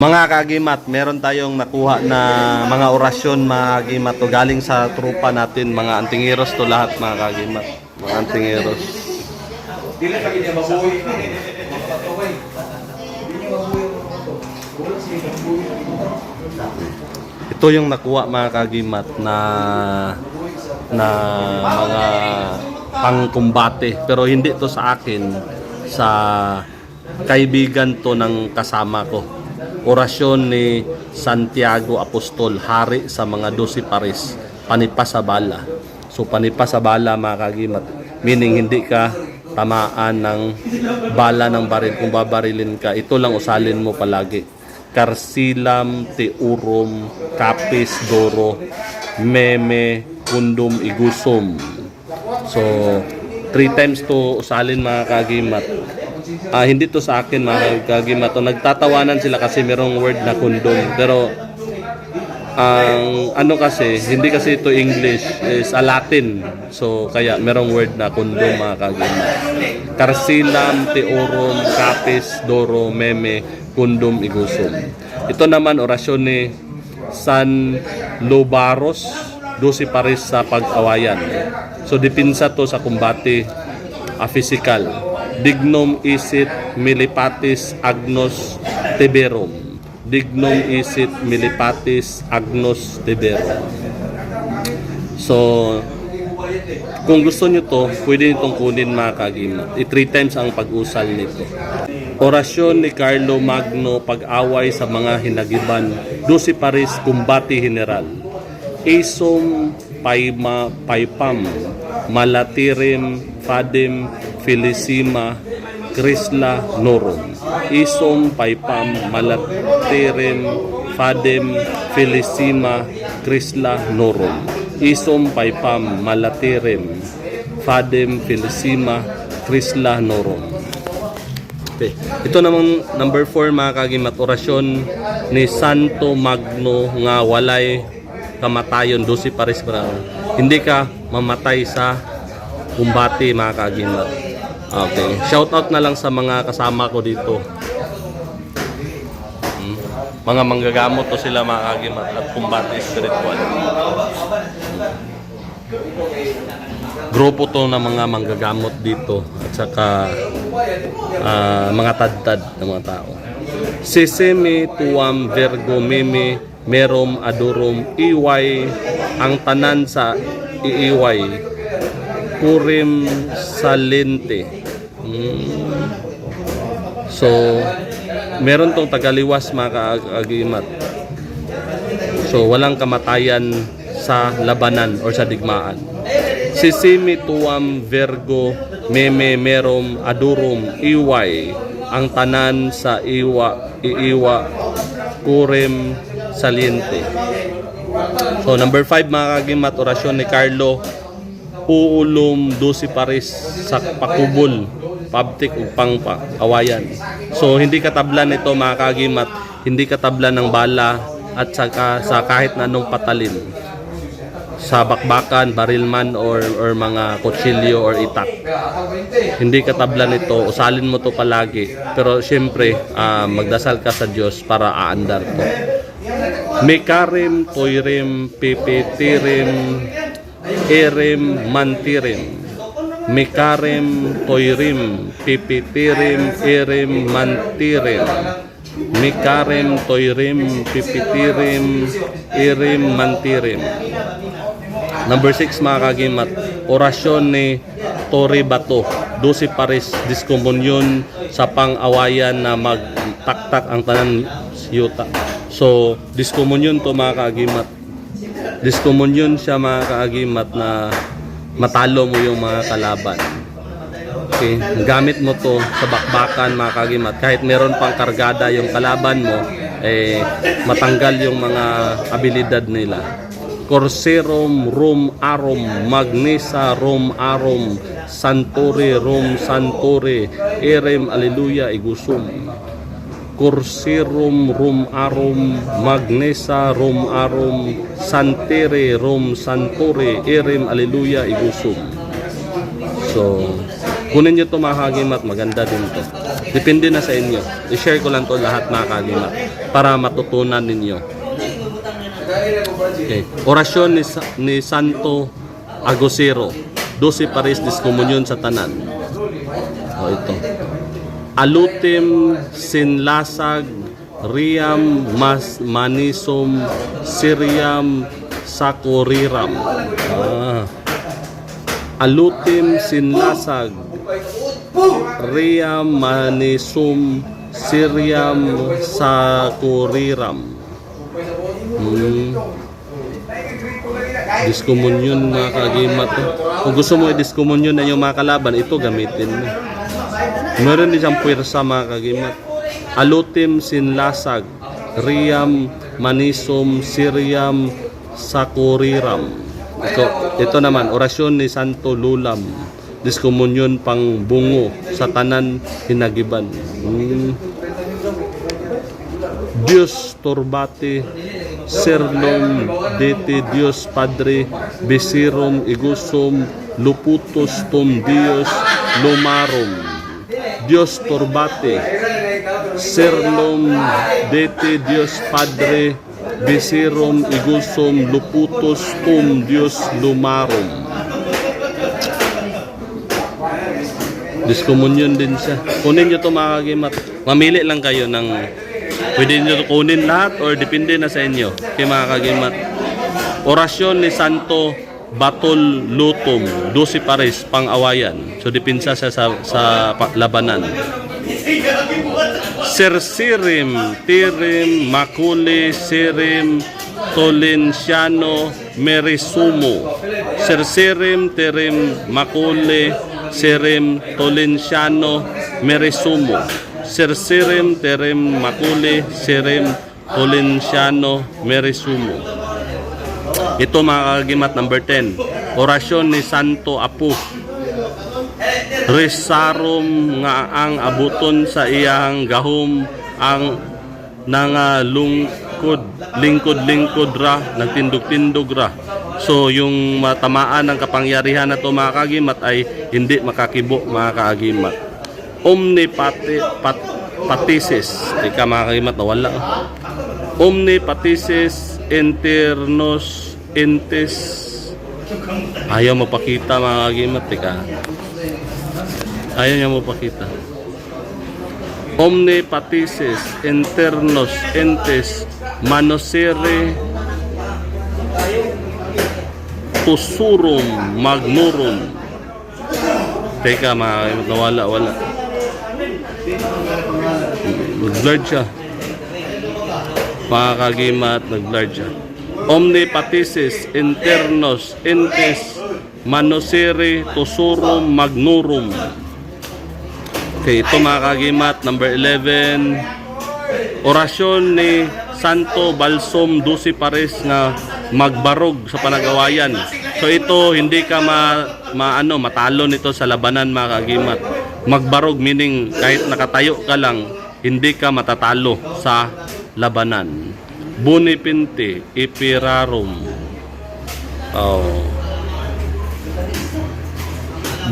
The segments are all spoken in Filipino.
Mga kagimat, meron tayong nakuha na mga orasyon mga kagimat to galing sa trupa natin, mga antingeros to lahat mga kagimat. Mga antingeros. Ito yung nakuha mga kagimat na na mga pangkumbate pero hindi to sa akin sa kaibigan to ng kasama ko orasyon ni Santiago Apostol hari sa mga dosi pares panipasabala so panipasabala mga kagimat meaning hindi ka tamaan ng bala ng baril kung babarilin ka ito lang usalin mo palagi Karsilam, Teurum, Kapis, Doro, Meme, Kundum, Igusum. So, three times to usalin mga kagimat. Ah, hindi to sa akin mga kagimat. To, nagtatawanan sila kasi merong word na kundum. Pero, ang ano kasi, hindi kasi ito English, is a Latin. So, kaya merong word na kundum mga kagimat. Karsilam, Teorum, Kapis, Doro, Meme, Kundum, Igusum. Ito naman orasyon ni San Lobaros, 12 pares sa pag-awayan. So, dipinsa to sa kumbate a physical. Dignum isit milipatis agnos tiberum. Dignum isit milipatis agnos tiberum. So, kung gusto nyo to, pwede nitong kunin mga kagimat. I three times ang pag-usal nito. Orasyon ni Carlo Magno pag-away sa mga hinagiban. Dusi Paris Kumbati General. Isom Paima Paipam Malatirim Fadim Felicima Krisla Norum. Isom Paipam Malatirim Fadim Felicima Krisla Norum. Isom Paipam Malatirim Fadim Felicima Krisla Norum. Okay. Ito namang number 4 mga kagimat orasyon ni Santo Magno nga walay kamatayon 12 pares para hindi ka mamatay sa kumbati mga kagimat. Okay. Shout out na lang sa mga kasama ko dito. Hmm. Mga manggagamot to sila mga kagimat at kumbati spiritual. Grupo to ng mga manggagamot dito at saka ah, mga tadtad ng mga tao. Sesame tuam vergo meme merom adorum iway ang tanan sa iiway kurim salente. Mm. So, meron tong tagaliwas mga kaagimat. So, walang kamatayan sa labanan or sa digmaan. Sisimi tuam vergo meme merom adurum iway ang tanan sa iwa iiwa kurem saliente. So number 5 mga kagimat orasyon ni Carlo uulum dusi pares sa pakubol pabtik ug pang pa- awayan. So hindi katablan ito mga kagimat, hindi katablan ng bala at saka sa kahit na anong patalin sa bakbakan, barilman or or mga kutsilyo or itak. Hindi katablan ito, usalin mo to palagi. Pero syempre, ah, magdasal ka sa Diyos para aandar to. Mekarim, toirim, pipitirim, erim, mantirim. Mekarim, toirim, pipitirim, erim, mantirim. Mikarim, toirim, pipitirim, irim, mantirim. Number 6 mga kagimat, orasyon ni Tori Bato, 12 pares diskomunyon sa pang-awayan na magtaktak ang tanan yuta. So, diskomunyon to mga kagimat. Diskomunyon siya mga kaagimat na matalo mo yung mga kalaban. Okay, gamit mo to sa bakbakan mga kagimat. Kahit meron pang kargada yung kalaban mo, eh, matanggal yung mga abilidad nila. Corserum rum arum magnesa rum arum santore rum santore erem aleluya igusum Corserum rum arum magnesa rum arum santere rum santore erem aleluya igusum So, kunin nyo ito mga kagimat, maganda din to. Depende na sa inyo. I-share ko lang to lahat mga kagimat para matutunan ninyo. Okay. Orasyon ni, ni Santo Agosero. 12 Paris Diskomunyon sa Tanan. O ito. Alutim sinlasag Riam mas manisum Siriam sakuriram. Ah. Alutim sinlasag Riam manisum Siriam sakuriram. Hmm. Diskomunyon mga kagimat. Kung gusto mo i-diskomunyon na yung mga kalaban, ito gamitin mo. Meron din siyang puwersa mga kagimat. Alutim sinlasag, Riam manisum Siriam sakuriram. Ito, ito naman, orasyon ni Santo Lulam. Diskomunyon pang bungo sa tanan hinagiban. Hmm. Dios turbate serlom dete Dios Padre besirum igusum luputus tum Dios lumarum Dios turbate serlom dete Dios Padre besirum igusum luputus tum Dios lumarum Diskomunyon din siya. Kunin nyo ito mga kagimat. Mamili lang kayo ng pwede nyo kunin lahat or depende na sa inyo. Kaya mga kagimat. Orasyon ni Santo Batol Lutum, 12 Paris, pang-awayan. So dipinsa siya sa, sa labanan. Sirsirim, Tirim, Makuli, Sirim, Tolenciano, Merisumo. Sirsirim, Tirim, Makuli, Sirim, Tolenciano, Merisumo. Sirsirim, Tirim, Makuli, Sirim, Tolenciano, Merisumo. Ito mga kagimat number 10. Orasyon ni Santo Apu. Resarum nga ang abuton sa iyang gahom ang nangalungkod lingkod-lingkod ra nagtindog-tindog ra so yung matamaan ng kapangyarihan na to mga kagimat ay hindi makakibo mga kaagimat omnipati pat, patisis ika mga kagimat nawala omnipatisis internos entes ayaw mapakita mga kagimat ika Ayaw niya mo pakita. Omne patices, internos, entes, manosere, tusurum, magnurum. Teka, mga kaimat, nawala, wala. Nag-blurred siya. Mga kagimat, nag-blurred siya. Omne patices, internos, entes, manosere, tusurum, magnurum. Okay, ito mga kagimat, number 11. Orasyon ni Santo Balsom Dusi Pares na magbarog sa panagawayan. So ito, hindi ka ma, maano, matalo nito sa labanan mga kagimat. Magbarog meaning kahit nakatayo ka lang, hindi ka matatalo sa labanan. Bunipinti, ipirarum. Oh.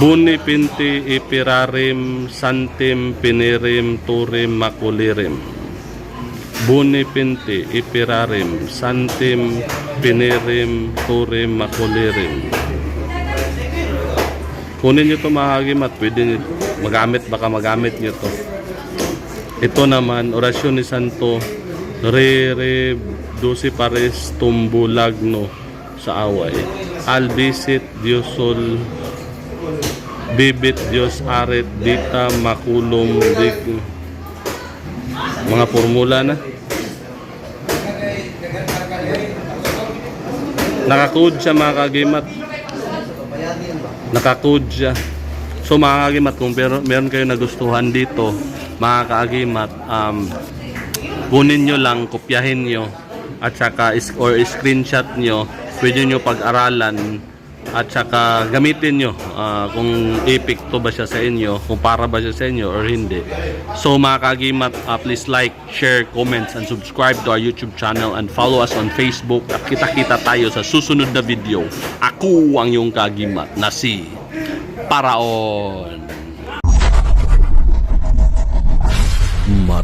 Buni pinti ipirarim santim pinirim turim makulirim. Buni pinti ipirarim santim pinirim turim makulirim. Kunin nyo ito mga hagimat, pwede magamit, baka magamit nyo ito. Ito naman, orasyon ni Santo, re re dosi pares tumbulagno sa away. Albisit Diosol Bibit Diyos Aret Dita Makulong Dig. Mga formula na. Nakakode siya mga kagimat. Nakakode siya. So mga kagimat kung meron, kayo nagustuhan dito mga kaagimat um, kunin nyo lang kopyahin nyo at saka is, or screenshot nyo pwede nyo pag-aralan at saka gamitin nyo ah, kung epic to ba siya sa inyo kung para ba siya sa inyo or hindi. So mga kagimat ah, please like, share, comments and subscribe to our YouTube channel and follow us on Facebook at kita-kita tayo sa susunod na video. Ako ang yung kagimat na si Paraon